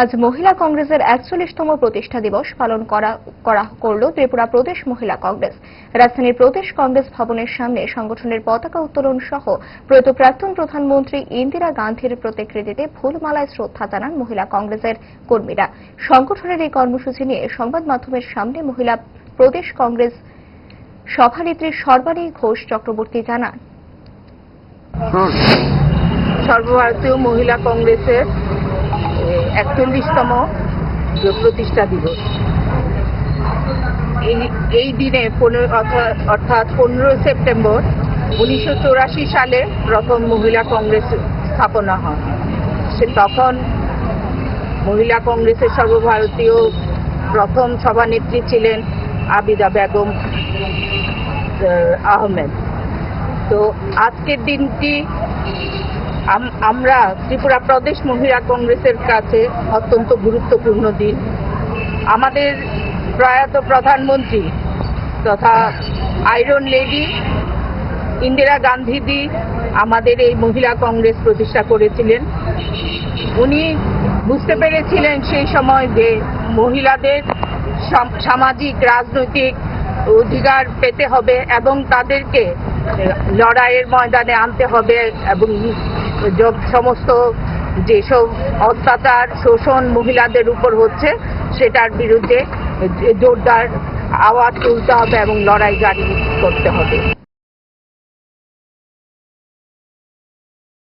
আজ মহিলা কংগ্রেসের একচল্লিশতম প্রতিষ্ঠা দিবস পালন করা করা করল ত্রিপুরা প্রদেশ মহিলা কংগ্রেস। রাজধানীর প্রদেশ কংগ্রেস ভবনের সামনে সংগঠনের পতাকা উত্তোলন সহ প্রয়াত প্রাক্তন প্রধানমন্ত্রী ইন্দিরা গান্ধীর প্রতিকৃতিতে ফুলমালায় শ্রদ্ধা জানান মহিলা কংগ্রেসের কর্মীরা। সংগঠনের এই কর্মসূচি নিয়ে সংবাদ মাধ্যমের সামনে মহিলা প্রদেশ কংগ্রেস সভানেত্রী সর্বাণী ঘোষ চক্রবর্তী জানান। সর্বভারতীয় মহিলা কংগ্রেসের একচল্লিশতম প্রতিষ্ঠা দিবস। এই এই দিনে পনেরো অর্থা- অর্থাৎ পনেরো সেপ্টেম্বর উনিশশো সালে প্রথম মহিলা কংগ্রেস স্থাপনা হয়। সে তখন মহিলা কংগ্রেসের সর্বভারতীয় প্রথম সভানেত্রী ছিলেন আবিদা বেগম আহ, আহমেদ। তো আজকের দিনটি আমরা ত্রিপুরা প্রদেশ মহিলা কংগ্রেসের কাছে অত্যন্ত গুরুত্বপূর্ণ দিন। আমাদের প্রয়াত প্রধানমন্ত্রী তথা আয়রন লেডি, ইন্দিরা গান্ধীজি আমাদের এই মহিলা কংগ্রেস প্রতিষ্ঠা করেছিলেন। উনি বুঝতে পেরেছিলেন সেই সময় যে মহিলাদের সামাজিক, রাজনৈতিক অধিকার পেতে হবে এবং তাদেরকে লড়াইয়ের ময়দানে আনতে হবে এবং সমস্ত যেসব অত্যাচার, শোষণ মহিলাদের উপর হচ্ছে, সেটার বিরুদ্ধে জোরদার আওয়াজ তুলতে হবে এবং লড়াই জারি করতে হবে।